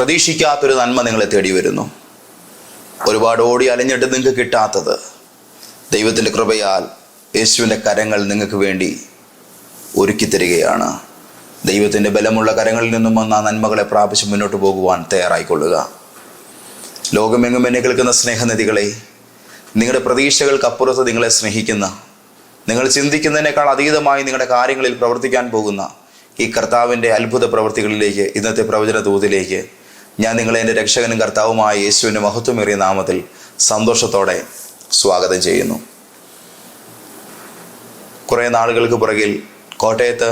പ്രതീക്ഷിക്കാത്തൊരു നന്മ നിങ്ങളെ തേടി വരുന്നു. ഒരുപാട് ഓടി അലഞ്ഞിട്ട് നിങ്ങൾക്ക് കിട്ടാത്തത് ദൈവത്തിന്റെ കൃപയാൽ യേശുവിന്റെ കരങ്ങൾ നിങ്ങൾക്ക് വേണ്ടി ഒരുക്കി തരികയാണ്. ദൈവത്തിന്റെ ബലമുള്ള കരങ്ങളിൽ നിന്നും വന്ന ആ നന്മകളെ പ്രാപിച്ച് മുന്നോട്ട് പോകുവാൻ തയ്യാറായിക്കൊള്ളുക. ലോകമെങ്ങും എന്നെ കേൾക്കുന്ന സ്നേഹനിധികളെ നിങ്ങളുടെ പ്രതീക്ഷകൾക്ക് അപ്പുറത്ത് നിങ്ങളെ സ്നേഹിക്കുന്ന നിങ്ങൾ ചിന്തിക്കുന്നതിനേക്കാൾ അതീതമായി നിങ്ങളുടെ കാര്യങ്ങളിൽ പ്രവർത്തിക്കാൻ പോകുന്ന ഈ കർത്താവിന്റെ അത്ഭുത പ്രവൃത്തികളിലേക്ക് ഇന്നത്തെ പ്രവചന ദൂതിലേക്ക് ഞാൻ നിങ്ങളെ എന്റെ രക്ഷകനും കർത്താവുമായ യേശുവിന്റെ മഹത്വമേറിയ നാമത്തിൽ സന്തോഷത്തോടെ സ്വാഗതം ചെയ്യുന്നു. കുറേ നാളുകൾക്ക് പുറകിൽ കോട്ടയത്ത്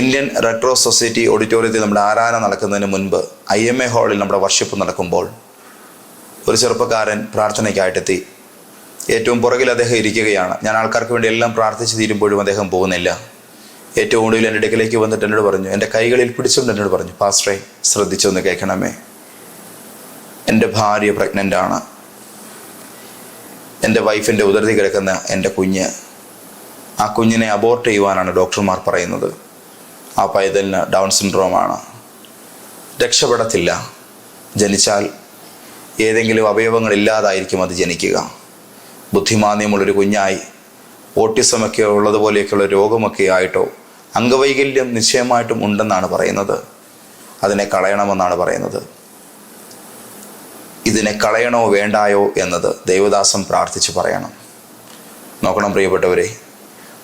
ഇന്ത്യൻ റെഡ് ക്രോസ് സൊസൈറ്റി ഓഡിറ്റോറിയത്തിൽ നമ്മുടെ ആരാധന നടക്കുന്നതിന് മുൻപ് ഐ എം എ ഹാളിൽ നമ്മുടെ വർഷിപ്പ് നടക്കുമ്പോൾ ഒരു ചെറുപ്പക്കാരൻ പ്രാർത്ഥനയ്ക്കായിട്ടെത്തി. ഏറ്റവും പുറകിൽ അദ്ദേഹം ഇരിക്കുകയാണ്. ഞാൻ ആൾക്കാർക്ക് വേണ്ടി എല്ലാം പ്രാർത്ഥിച്ച് തീരുമ്പോഴും അദ്ദേഹം പോകുന്നില്ല. ഏറ്റവും ഒടുവിൽ എന്റെ അടുക്കലേക്ക് വന്നിട്ട് എന്നോട് പറഞ്ഞു എന്റെ കൈകളിൽ പിടിച്ചുകൊണ്ട് എന്നോട് പറഞ്ഞു പാസ്റ്ററെ ശ്രദ്ധിച്ചൊന്ന് കേൾക്കണമേ. എന്റെ ഭാര്യ പ്രഗ്നന്റ് ആണ് എന്റെ വൈഫിന്റെ ഉദരത്തിൽ കിടക്കുന്ന എന്റെ കുഞ്ഞ്. ആ കുഞ്ഞിനെ അബോർട്ട് ചെയ്യുവാനാണ് ഡോക്ടർമാർ പറയുന്നത്. ആ പൈതലിന് ഡൗൺ സിൻഡ്രോമാണ്. രക്ഷപ്പെടത്തില്ല. ജനിച്ചാൽ ഏതെങ്കിലും അവയവങ്ങൾ ഇല്ലാതായിരിക്കും അത് ജനിക്കുക. ബുദ്ധിമാന്യമുള്ളൊരു കുഞ്ഞായി ഓട്ടിസമൊക്കെ ഉള്ളതുപോലെയൊക്കെയുള്ള രോഗമൊക്കെ ആയിട്ടോ അംഗവൈകല്യം നിശ്ചയമായിട്ടും ഉണ്ടെന്നാണ് പറയുന്നത്. അതിനെ കളയണമെന്നാണ് പറയുന്നത്. ഇതിനെ കളയണോ വേണ്ടായോ എന്നത് ദേവദാസം പ്രാർത്ഥിച്ച് പറയണം. നോക്കണം പ്രിയപ്പെട്ടവരെ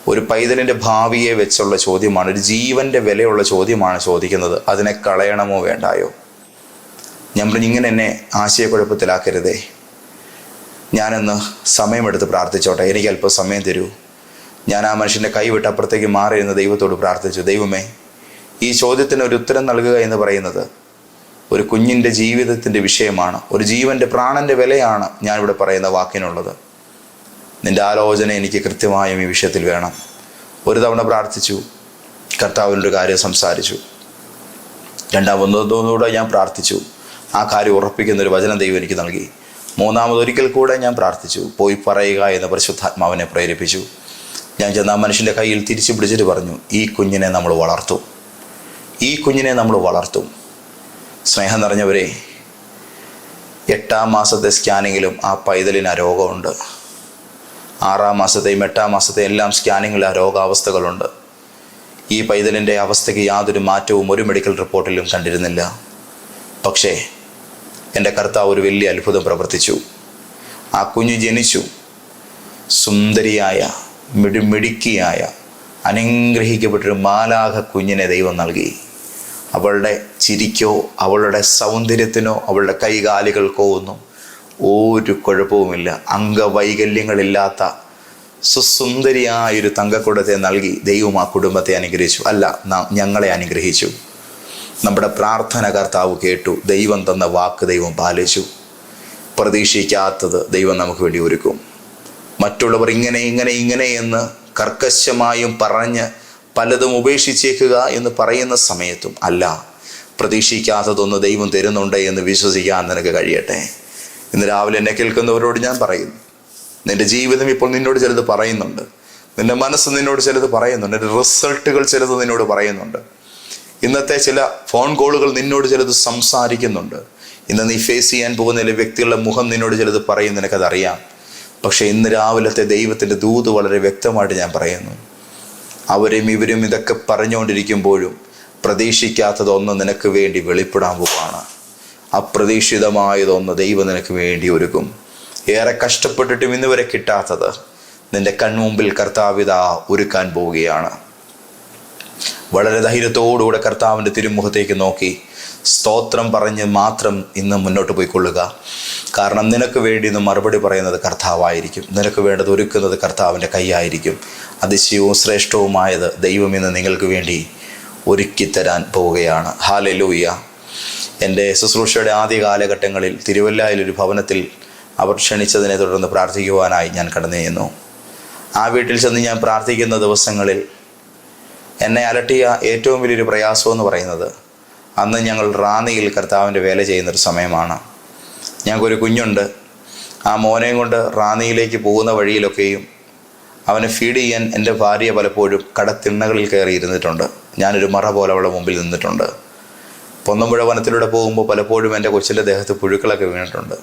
ഒരു പൈതലിന്റെ ഭാവിയെ വെച്ചുള്ള ചോദ്യമാണ് ഒരു ജീവന്റെ വിലയുള്ള ചോദ്യമാണ് ചോദിക്കുന്നത്. അതിനെ കളയണമോ വേണ്ടായോ? ഞാൻ പറഞ്ഞു ഇങ്ങനെ എന്നെ ആശയക്കുഴപ്പത്തിലാക്കരുതേ. ഞാനൊന്ന് സമയമെടുത്ത് പ്രാർത്ഥിച്ചോട്ടെ. എനിക്ക് അല്പം സമയം തരൂ. ഞാൻ ആ മനുഷ്യന്റെ കൈവിട്ട് അപ്പുറത്തേക്ക് മാറി എന്ന് ദൈവത്തോട് പ്രാർത്ഥിച്ചു. ദൈവമേ ഈ ചോദ്യത്തിന് ഒരു ഉത്തരം നൽകുക എന്ന് പറയുന്നത് ഒരു കുഞ്ഞിന്റെ ജീവിതത്തിന്റെ വിഷയമാണ്. ഒരു ജീവന്റെ പ്രാണന്റെ വിലയാണ് ഞാനിവിടെ പറയുന്ന വാക്കിനുള്ളത്. നിന്റെ ആലോചന എനിക്ക് കൃത്യമായും ഈ വിഷയത്തിൽ വേണം. ഒരു തവണ പ്രാർത്ഥിച്ചു. കർത്താവിനൊരു കാര്യം സംസാരിച്ചു. രണ്ടാമതൊന്നുകൂടെ ഞാൻ പ്രാർത്ഥിച്ചു. ആ കാര്യം ഉറപ്പിക്കുന്ന ഒരു വചനം ദൈവം എനിക്ക് നൽകി. മൂന്നാമതൊരിക്കൽ കൂടെ ഞാൻ പ്രാർത്ഥിച്ചു. പോയി പറയുക എന്ന് പരിശുദ്ധാത്മാവിനെ പ്രേരിപ്പിച്ചു. ഞാൻ ചെന്ന് ആ മനുഷ്യന്റെ കയ്യിൽ തിരിച്ചു പിടിച്ചിട്ട് പറഞ്ഞു ഈ കുഞ്ഞിനെ നമ്മൾ വളർത്തും. ഈ കുഞ്ഞിനെ നമ്മൾ വളർത്തും. സ്നേഹം നിറഞ്ഞവരെ എട്ടാം മാസത്തെ സ്കാനിങ്ങിലും ആ പൈതലിന് ആ രോഗമുണ്ട്. ആറാം മാസത്തെയും എട്ടാം മാസത്തെയും എല്ലാം സ്കാനിങ്ങിൽ ആ രോഗാവസ്ഥകളുണ്ട്. ഈ പൈതലിന്റെ അവസ്ഥയ്ക്ക് യാതൊരു മാറ്റവും ഒരു മെഡിക്കൽ റിപ്പോർട്ടിലും കണ്ടിരുന്നില്ല. പക്ഷേ എന്റെ കർത്താവ് ഒരു വലിയ അത്ഭുതം പ്രവർത്തിച്ചു. ആ കുഞ്ഞ് ജനിച്ചു. സുന്ദരിയായ മിടുമിടുക്കിയായ അനുഗ്രഹിക്കപ്പെട്ടൊരു മാലാഹ കുഞ്ഞിനെ ദൈവം നൽകി. അവളുടെ ചിരിക്കോ അവളുടെ സൗന്ദര്യത്തിനോ അവളുടെ കൈകാലുകൾക്കോ ഒന്നും ഒരു കുഴപ്പവുമില്ല. അംഗവൈകല്യങ്ങളില്ലാത്ത സുസുന്ദരിയായൊരു തങ്കക്കുടത്തെ നൽകി ദൈവം ആ കുടുംബത്തെ അനുഗ്രഹിച്ചു. അല്ല ഞങ്ങളെ അനുഗ്രഹിച്ചു. നമ്മുടെ പ്രാർത്ഥന കർത്താവ് കേട്ടു ദൈവം തന്ന വാക്ക് ദൈവം പാലിച്ചു. പ്രതീക്ഷിക്കാത്തത് ദൈവം നമുക്ക് വേണ്ടി ഒരുക്കും. മറ്റുള്ളവർ ഇങ്ങനെ ഇങ്ങനെ ഇങ്ങനെ എന്ന് കർക്കശമായും പറഞ്ഞ് പലതും ഉപേക്ഷിച്ചേക്കുക എന്ന് പറയുന്ന സമയത്തും അല്ല പ്രതീക്ഷിക്കാത്തതൊന്ന് ദൈവം തരുന്നുണ്ട് എന്ന് വിശ്വസിക്കാൻ നിനക്ക് കഴിയട്ടെ. ഇന്ന് രാവിലെ എന്നെ കേൾക്കുന്നവരോട് ഞാൻ പറയുന്നു. നിന്റെ ജീവിതം ഇപ്പോൾ നിന്നോട് ചിലത് പറയുന്നുണ്ട്. നിന്റെ മനസ്സ് നിന്നോട് ചിലത് പറയുന്നുണ്ട്. നിന്റെ റിസൾട്ടുകൾ ചിലത് നിന്നോട് പറയുന്നുണ്ട്. ഇന്നത്തെ ചില ഫോൺ കോളുകൾ നിന്നോട് ചിലത് സംസാരിക്കുന്നുണ്ട്. ഇന്ന് നീ ഫേസ് ചെയ്യാൻ പോകുന്ന ചില വ്യക്തികളുടെ മുഖം നിന്നോട് ചിലത് പറയും നിനക്കതറിയാം. പക്ഷേ ഇന്ന് രാവിലത്തെ ദൈവത്തിന്റെ ദൂത് വളരെ വ്യക്തമായിട്ട് ഞാൻ പറയുന്നു. അവരും ഇവരും ഇതൊക്കെ പറഞ്ഞുകൊണ്ടിരിക്കുമ്പോഴും പ്രതീക്ഷിക്കാത്തതൊന്ന് നിനക്ക് വേണ്ടി വെളിപ്പെടാൻ പോവാണ്. അപ്രതീക്ഷിതമായതൊന്ന് ദൈവം നിനക്ക് വേണ്ടി ഒരുക്കും. ഏറെ കഷ്ടപ്പെട്ടിട്ടും ഇന്ന് വരെ കിട്ടാത്തത് നിന്റെ കൺമുമ്പിൽ കർത്താവിത ഒരുക്കാൻ പോവുകയാണ്. വളരെ ധൈര്യത്തോടുകൂടെ കർത്താവിന്റെ തിരുമുഖത്തേക്ക് നോക്കി സ്തോത്രം പറഞ്ഞ് മാത്രം ഇന്ന് മുന്നോട്ട് പോയിക്കൊള്ളുക. കാരണം നിനക്ക് വേണ്ടി ഇന്ന് മറുപടി പറയുന്നത് കർത്താവായിരിക്കും. നിനക്ക് വേണ്ടത് ഒരുക്കുന്നത് കർത്താവിന്റെ കൈയായിരിക്കും. അതിശയവും ശ്രേഷ്ഠവുമായത് ദൈവം ഇന്ന് നിങ്ങൾക്ക് വേണ്ടി ഒരുക്കിത്തരാൻ പോവുകയാണ്. ഹാലലൂയ എന്റെ ശുശ്രൂഷയുടെ ആദ്യ കാലഘട്ടങ്ങളിൽ തിരുവല്ലയിലൊരു ഭവനത്തിൽ അവർ ക്ഷണിച്ചതിനെ തുടർന്ന് പ്രാർത്ഥിക്കുവാനായി ഞാൻ കടന്നു ചെയ്യുന്നു ആ വീട്ടിൽ ചെന്ന് ഞാൻ പ്രാർത്ഥിക്കുന്ന ദിവസങ്ങളിൽ എന്നെ അലട്ടിയ ഏറ്റവും വലിയൊരു പ്രയാസമെന്ന് പറയുന്നത് അന്ന് ഞങ്ങൾ റാന്നിയിൽ കർത്താവിന്റെ വേല ചെയ്യുന്നൊരു സമയമാണ്. ഞങ്ങൾക്കൊരു കുഞ്ഞുണ്ട്. ആ മോനെയും കൊണ്ട് റാന്നിയിലേക്ക് പോകുന്ന വഴിയിലൊക്കെയും അവനെ ഫീഡ് ചെയ്യാൻ എന്റെ ഭാര്യ പലപ്പോഴും കടത്തിണ്ണകളിൽ കയറി ഇരുന്നിട്ടുണ്ട് ഞാനൊരു മറ പോലെ അവളെ മുമ്പിൽ നിന്നിട്ടുണ്ട്. പൊന്നമ്പുഴ വനത്തിലൂടെ പോകുമ്പോൾ പലപ്പോഴും എന്റെ കൊച്ചിന്റെ ദേഹത്ത് പുഴുക്കളൊക്കെ വീണിട്ടുണ്ട്.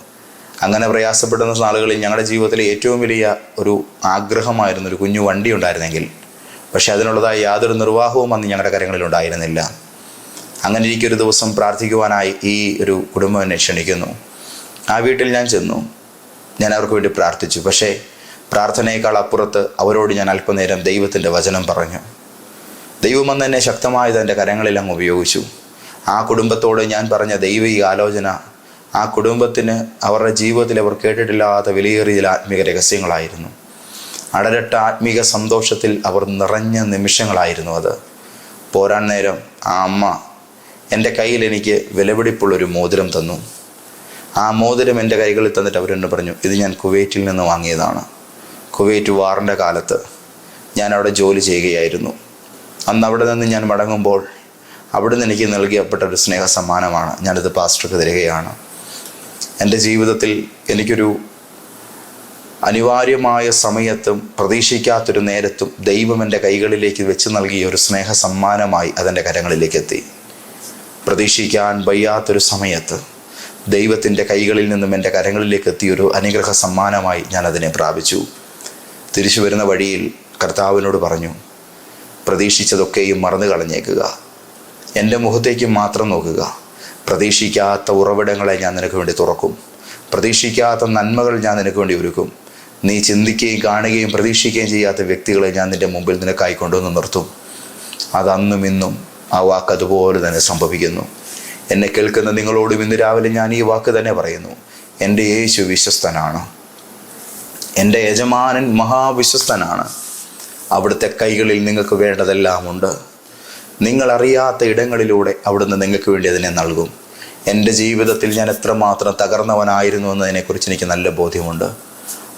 അങ്ങനെ പ്രയാസപ്പെടുന്ന നാളുകളിൽ ഞങ്ങളുടെ ജീവിതത്തിലെ ഏറ്റവും വലിയ ഒരു ആഗ്രഹമായിരുന്നു ഒരു കുഞ്ഞു വണ്ടി ഉണ്ടായിരുന്നെങ്കിൽ പക്ഷേ അതിനുള്ളതായ യാതൊരു നിർവാഹവും അന്ന് ഞങ്ങളുടെ കാര്യങ്ങളിൽ ഉണ്ടായിരുന്നില്ല അങ്ങനെ എനിക്കൊരു ദിവസം പ്രാർത്ഥിക്കുവാനായി ഈ ഒരു കുടുംബം എന്നെ ക്ഷണിക്കുന്നു. ആ വീട്ടിൽ ഞാൻ ചെന്നു. ഞാൻ അവർക്ക് വേണ്ടി പ്രാർത്ഥിച്ചു. പക്ഷേ പ്രാർത്ഥനയേക്കാൾ അപ്പുറത്ത് അവരോട് ഞാൻ അല്പനേരം ദൈവത്തിന്റെ വചനം പറഞ്ഞു. ദൈവം അന്ന് എന്നെ ശക്തമായത് എന്റെ കരങ്ങളിൽ അങ്ങ് ഉപയോഗിച്ചു. ആ കുടുംബത്തോട് ഞാൻ പറഞ്ഞ ദൈവിക ആലോചന ആ കുടുംബത്തിന് അവരുടെ ജീവിതത്തിൽ അവർ കേട്ടിട്ടില്ലാത്ത വിലയേറിയ ആത്മീക രഹസ്യങ്ങളായിരുന്നു. അടരട്ട ആത്മീക സന്തോഷത്തിൽ അവർ നിറഞ്ഞ നിമിഷങ്ങളായിരുന്നു അത്. പോരാൻ നേരം ആ അമ്മ എന്റെ കയ്യിൽ എനിക്ക് വിലപിടിപ്പുള്ളൊരു മോതിരം തന്നു. ആ മോതിരം എന്റെ കൈകളിൽ തന്നിട്ട് അവരെന്നെ പറഞ്ഞു ഇത് ഞാൻ കുവൈറ്റിൽ നിന്ന് വാങ്ങിയതാണ്. കുവൈറ്റ് വാറിന്റെ കാലത്ത് ഞാൻ അവിടെ ജോലി ചെയ്യുകയായിരുന്നു. അന്ന് അവിടെ നിന്ന് ഞാൻ മടങ്ങുമ്പോൾ അവിടുന്ന് എനിക്ക് നൽകിയപ്പെട്ട ഒരു സ്നേഹ സമ്മാനമാണ്. ഞാനിത് പാസ്റ്റർക്ക് തരികയാണ്. എന്റെ ജീവിതത്തിൽ എനിക്കൊരു അനിവാര്യമായ സമയത്തും പ്രതീക്ഷിക്കാത്തൊരു നേരത്തും ദൈവം എന്റെ കൈകളിലേക്ക് വെച്ച് നൽകിയ ഒരു സ്നേഹ സമ്മാനമായി അതെന്റെ കരങ്ങളിലേക്ക് എത്തി. പ്രതീക്ഷിക്കാൻ വയ്യാത്തൊരു സമയത്ത് ദൈവത്തിന്റെ കൈകളിൽ നിന്നും എന്റെ കരങ്ങളിലേക്ക് എത്തിയൊരു അനുഗ്രഹ സമ്മാനമായി ഞാൻ അതിനെ പ്രാപിച്ചു. തിരിച്ചു വരുന്ന വഴിയിൽ കർത്താവിനോട് പറഞ്ഞു പ്രതീക്ഷിച്ചതൊക്കെയും മറന്നു കളഞ്ഞേക്കുക. എന്റെ മുഖത്തേക്ക് മാത്രം നോക്കുക. പ്രതീക്ഷിക്കാത്ത ഉറവിടങ്ങളെ ഞാൻ നിനക്ക് വേണ്ടി തുറക്കും. പ്രതീക്ഷിക്കാത്ത നന്മകൾ ഞാൻ നിനക്ക് വേണ്ടി ഒരുക്കും. നീ ചിന്തിക്കുകയും കാണുകയും പ്രതീക്ഷിക്കുകയും ചെയ്യാത്ത വ്യക്തികളെ ഞാൻ നിന്റെ മുമ്പിൽ നിനക്കായി കൊണ്ടുവന്ന് നിർത്തും. അതന്നും ഇന്നും ആ വാക്ക് അതുപോലെ തന്നെ സംഭവിക്കുന്നു. എന്നെ കേൾക്കുന്ന നിങ്ങളോടും ഇന്ന് രാവിലെ ഞാൻ ഈ വാക്ക് തന്നെ പറയുന്നു. എന്റെ യേശു വിശ്വസ്തനാണ്. എന്റെ യജമാനൻ മഹാവിശ്വസ്തനാണ്. അവിടുത്തെ കൈകളിൽ നിങ്ങൾക്ക് വേണ്ടതെല്ലാം ഉണ്ട്. നിങ്ങൾ അറിയാത്ത ഇടങ്ങളിലൂടെ അവിടുന്ന് നിങ്ങൾക്ക് വേണ്ടി അതിനെ നൽകും. എന്റെ ജീവിതത്തിൽ ഞാൻ എത്രമാത്രം തകർന്നവനായിരുന്നു എന്നതിനെക്കുറിച്ച് എനിക്ക് നല്ല ബോധ്യമുണ്ട്.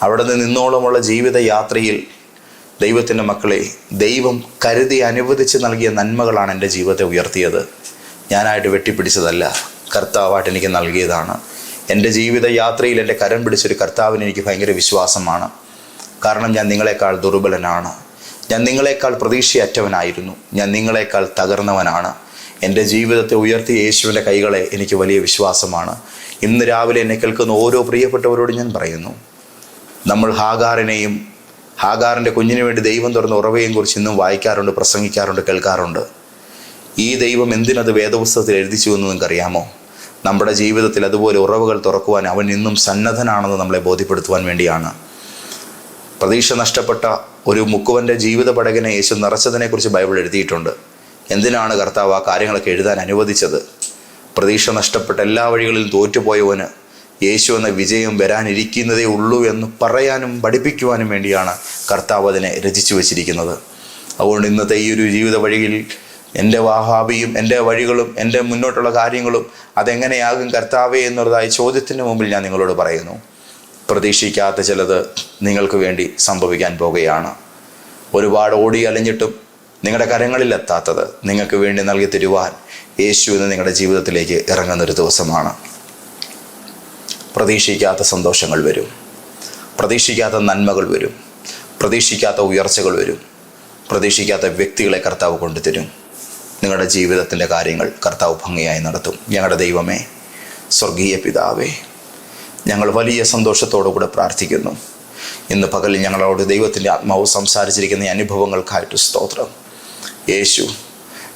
അവിടുന്ന് നിന്നോളമുള്ള ജീവിത യാത്രയിൽ ദൈവത്തിന്റെ മക്കളെ ദൈവം കരുതി അനുവദിച്ച് നൽകിയ നന്മകളാണ് എന്റെ ജീവിതത്തെ ഉയർത്തിയത്. ഞാനായിട്ട് വെട്ടിപ്പിടിച്ചതല്ല. കർത്താവായിട്ട് എനിക്ക് നൽകിയതാണ്. എന്റെ ജീവിത യാത്രയിൽ എന്റെ കരം പിടിച്ചൊരു കർത്താവിന് എനിക്ക് ഭയങ്കര വിശ്വാസമാണ്. കാരണം ഞാൻ നിങ്ങളെക്കാൾ ദുർബലനാണ്. ഞാൻ നിങ്ങളെക്കാൾ പ്രതീക്ഷയറ്റവനായിരുന്നു. ഞാൻ നിങ്ങളെക്കാൾ തകർന്നവനാണ്. എന്റെ ജീവിതത്തെ ഉയർത്തിയ യേശുവിന്റെ കൈകളെ എനിക്ക് വലിയ വിശ്വാസമാണ്. ഇന്ന് രാവിലെ എന്നെ കേൾക്കുന്ന ഓരോ പ്രിയപ്പെട്ടവരോടും ഞാൻ പറയുന്നു നമ്മൾ ഹാഗാറിനെയും ഹാഗാറിന്റെ കുഞ്ഞിന് വേണ്ടി ദൈവം തുറന്ന ഉറവയും കുറിച്ച് ഇന്നും വായിക്കാറുണ്ട് പ്രസംഗിക്കാറുണ്ട് കേൾക്കാറുണ്ട്. ഈ ദൈവം എന്തിനത് വേദപുസ്തകത്തിൽ എഴുതിച്ചു എന്ന് നിങ്ങൾക്കറിയാമോ? നമ്മുടെ ജീവിതത്തിൽ അതുപോലെ ഉറവുകൾ തുറക്കുവാൻ അവൻ ഇന്നും സന്നദ്ധനാണെന്ന് നമ്മളെ ബോധ്യപ്പെടുത്തുവാൻ വേണ്ടിയാണ്. പ്രതീക്ഷ നഷ്ടപ്പെട്ട ഒരു മുക്കുവന്റെ ജീവിത പടകിനെ യേശു നിറച്ചതിനെക്കുറിച്ച് ബൈബിൾ എഴുതിയിട്ടുണ്ട്. എന്തിനാണ് കർത്താവ് ആ കാര്യങ്ങളൊക്കെ എഴുതാൻ അനുവദിച്ചത്? പ്രതീക്ഷ നഷ്ടപ്പെട്ട എല്ലാ വഴികളിലും തോറ്റുപോയവന് യേശു എന്ന വിജയം വരാനിരിക്കുന്നതേ ഉള്ളൂ എന്ന് പറയാനും പഠിപ്പിക്കുവാനും വേണ്ടിയാണ് കർത്താവ് അതിനെ രചിച്ചു വച്ചിരിക്കുന്നത്. അതുകൊണ്ട് ഇന്നത്തെ ഈ ഒരു ജീവിത വഴിയിൽ എന്റെ വാഹാബിയും എന്റെ വഴികളും എന്റെ മുന്നോട്ടുള്ള കാര്യങ്ങളും അതെങ്ങനെയാകും കർത്താവേ എന്നുള്ളതായ ചോദ്യത്തിന് മുമ്പിൽ ഞാൻ നിങ്ങളോട് പറയുന്നു. പ്രതീക്ഷിക്കാത്ത ചിലത് നിങ്ങൾക്ക് വേണ്ടി സംഭവിക്കാൻ പോകുകയാണ്. ഒരുപാട് ഓടി അലഞ്ഞിട്ടും നിങ്ങളുടെ കരങ്ങളിലെത്താത്തത് നിങ്ങൾക്ക് വേണ്ടി നൽകി തരുവാൻ യേശു എന്ന് നിങ്ങളുടെ ജീവിതത്തിലേക്ക് ഇറങ്ങുന്നൊരു ദിവസമാണ്. പ്രതീക്ഷിക്കാത്ത സന്തോഷങ്ങൾ വരും. പ്രതീക്ഷിക്കാത്ത നന്മകൾ വരും. പ്രതീക്ഷിക്കാത്ത ഉയർച്ചകൾ വരും. പ്രതീക്ഷിക്കാത്ത വ്യക്തികളെ കർത്താവ് കൊണ്ടുതരും. നിങ്ങളുടെ ജീവിതത്തിന്റെ കാര്യങ്ങൾ കർത്താവ് ഭംഗിയായി നടത്തും. ഞങ്ങളുടെ ദൈവമേ സ്വർഗീയ പിതാവേ ഞങ്ങൾ വലിയ സന്തോഷത്തോടു കൂടെ പ്രാർത്ഥിക്കുന്നു. ഇന്ന് പകലിൽ ഞങ്ങളോട് ദൈവത്തിന്റെ ആത്മാവ് സംസാരിച്ചിരിക്കുന്ന അനുഭവങ്ങൾക്കായിട്ട് സ്തോത്രം. യേശു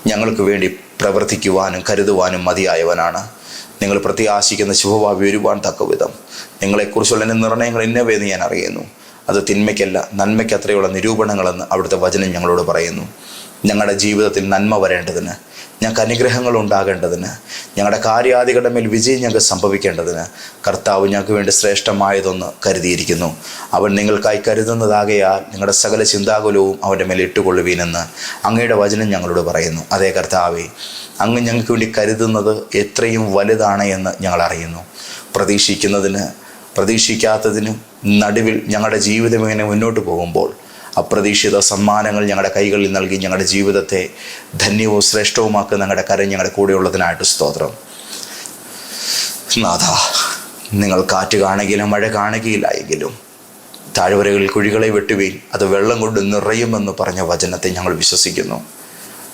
ഞങ്ങൾക്ക് വേണ്ടി പ്രവർത്തിക്കുവാനും കരുതുവാനും മതിയായവനാണ്. നിങ്ങൾ പ്രത്യാശിക്കുന്ന ശുഭഭാവി വരുവാൻ തക്ക വിധം നിങ്ങളെക്കുറിച്ചുള്ള എന്റെ നിർണയങ്ങൾ ഇന്നവേന്ന് ഞാൻ അറിയുന്നു. അത് തിന്മയ്ക്കല്ല നന്മയ്ക്ക് അത്രയുള്ള നിരൂപണങ്ങളെന്ന് അവിടുത്തെ വചനം ഞങ്ങളോട് പറയുന്നു. ഞങ്ങളുടെ ജീവിതത്തിൽ നന്മ വരേണ്ടതിന് ഞങ്ങൾക്ക് അനുഗ്രഹങ്ങൾ ഉണ്ടാകേണ്ടതിന് ഞങ്ങളുടെ കാര്യാദികളുടെ മേൽ വിജയം ഞങ്ങൾക്ക് സംഭവിക്കേണ്ടതിന് കർത്താവ് ഞങ്ങൾക്ക് വേണ്ടി ശ്രേഷ്ഠമായതൊന്ന് കരുതിയിരിക്കുന്നു. അവൻ നിങ്ങൾക്കായി കരുതുന്നതാകയാൽ നിങ്ങളുടെ സകല ചിന്താകുലവും അവന്റെ മേൽ ഇട്ടുകൊള്ളുവീനെന്ന് അങ്ങയുടെ വചനം ഞങ്ങളോട് പറയുന്നു. അതേ കർത്താവേ അങ്ങ് ഞങ്ങൾക്ക് വേണ്ടി കരുതുന്നത് എത്രയും വലുതാണ് എന്ന് ഞങ്ങൾ അറിയുന്നു. പ്രതീക്ഷിക്കുന്നതിന് പ്രതീക്ഷിക്കാത്തതിനും നടുവിൽ ഞങ്ങളുടെ ജീവിതം ഇങ്ങനെ മുന്നോട്ട് പോകുമ്പോൾ അപ്രതീക്ഷിത സമ്മാനങ്ങൾ ഞങ്ങളുടെ കൈകളിൽ നൽകി ഞങ്ങളുടെ ജീവിതത്തെ ധന്യവും ശ്രേഷ്ഠവുമാക്കുന്ന ഞങ്ങളുടെ കരം ഞങ്ങളുടെ കൂടെയുള്ളതിനായിട്ട് സ്തോത്രം. നാഥ നിങ്ങൾ കാറ്റ് കാണുകയിലും മഴ കാണുകയില്ല എങ്കിലും താഴ്വരകളിൽ കുഴികളെ വെട്ടുവീൻ അത് വെള്ളം കൊണ്ട് നിറയുമെന്ന് പറഞ്ഞ വചനത്തെ ഞങ്ങൾ വിശ്വസിക്കുന്നു.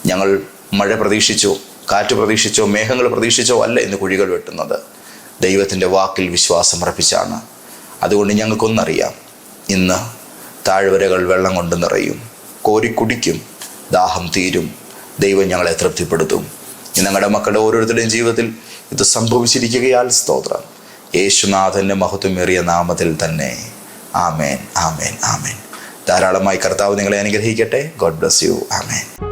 ഞങ്ങൾ മഴ പ്രതീക്ഷിച്ചോ കാറ്റ് പ്രതീക്ഷിച്ചോ മേഘങ്ങൾ പ്രതീക്ഷിച്ചോ അല്ല ഇന്ന് കുഴികൾ വെട്ടുന്നത്. ദൈവത്തിന്റെ വാക്കിൽ വിശ്വാസം അർപ്പിച്ചാണ്. അതുകൊണ്ട് ഞങ്ങൾക്കൊന്നറിയാം ഇന്ന് താഴ്വരകൾ വെള്ളം കൊണ്ട് നിറയും. കോരി കുടിക്കും. ദാഹം തീരും. ദൈവം ഞങ്ങളെ തൃപ്തിപ്പെടുത്തും. ഞങ്ങളുടെ മക്കളുടെ ഓരോരുത്തരുടെയും ജീവിതത്തിൽ ഇത് സംഭവിച്ചിരിക്കുകയാൽ സ്തോത്രം. യേശുനാഥന്റെ മഹത്വമേറിയ നാമത്തിൽ തന്നെ. ആമേൻ ആമേൻ ആമേൻ. ധാരാളമായി കർത്താവ് നിങ്ങളെ അനുഗ്രഹിക്കട്ടെ. God bless you. ആമേൻ.